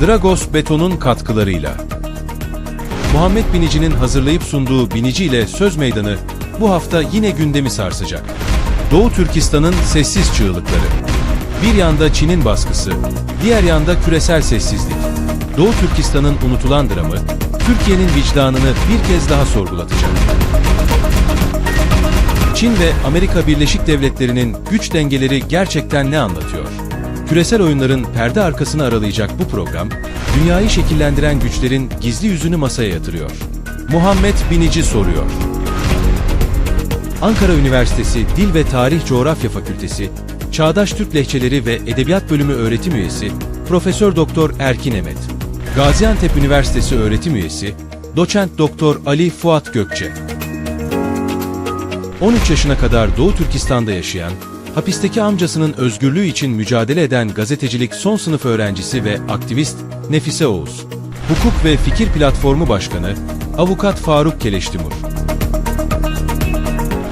Dragos Beton'un katkılarıyla Muhammed Binici'nin hazırlayıp sunduğu Binici ile Söz Meydanı bu hafta yine gündemi sarsacak. Doğu Türkistan'ın sessiz çığlıkları. Bir yanda Çin'in baskısı, diğer yanda küresel sessizlik. Doğu Türkistan'ın unutulan dramı, Türkiye'nin vicdanını bir kez daha sorgulatacak. Çin ve Amerika Birleşik Devletleri'nin güç dengeleri gerçekten ne anlatıyor? Küresel oyunların perde arkasını aralayacak bu program, dünyayı şekillendiren güçlerin gizli yüzünü masaya yatırıyor. Muhammed Binici soruyor. Ankara Üniversitesi Dil ve Tarih Coğrafya Fakültesi, Çağdaş Türk Lehçeleri ve Edebiyat Bölümü öğretim üyesi Profesör Doktor Erkin Emet. Gaziantep Üniversitesi öğretim üyesi Doçent Doktor Ali Fuat Gökçe. 13 yaşına kadar Doğu Türkistan'da yaşayan, hapisteki amcasının özgürlüğü için mücadele eden gazetecilik son sınıf öğrencisi ve aktivist Nefise Oğuz. Hukuk ve Fikir Platformu Başkanı Avukat Faruk Keleştimur.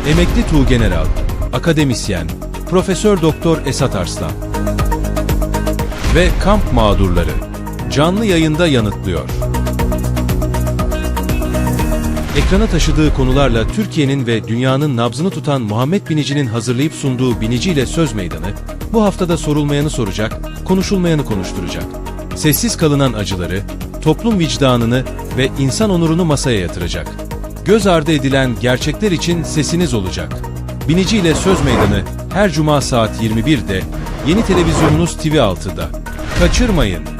Emekli Tuğgeneral, akademisyen, Profesör Doktor Esat Arslan. Ve kamp mağdurları canlı yayında yanıtlıyor. Ekrana taşıdığı konularla Türkiye'nin ve dünyanın nabzını tutan Muhammed Binici'nin hazırlayıp sunduğu Binici ile Söz Meydanı, bu haftada sorulmayanı soracak, konuşulmayanı konuşturacak. Sessiz kalınan acıları, toplum vicdanını ve insan onurunu masaya yatıracak. Göz ardı edilen gerçekler için sesiniz olacak. Binici ile Söz Meydanı her cuma saat 21'de, yeni televizyonunuz TV6'da. Kaçırmayın.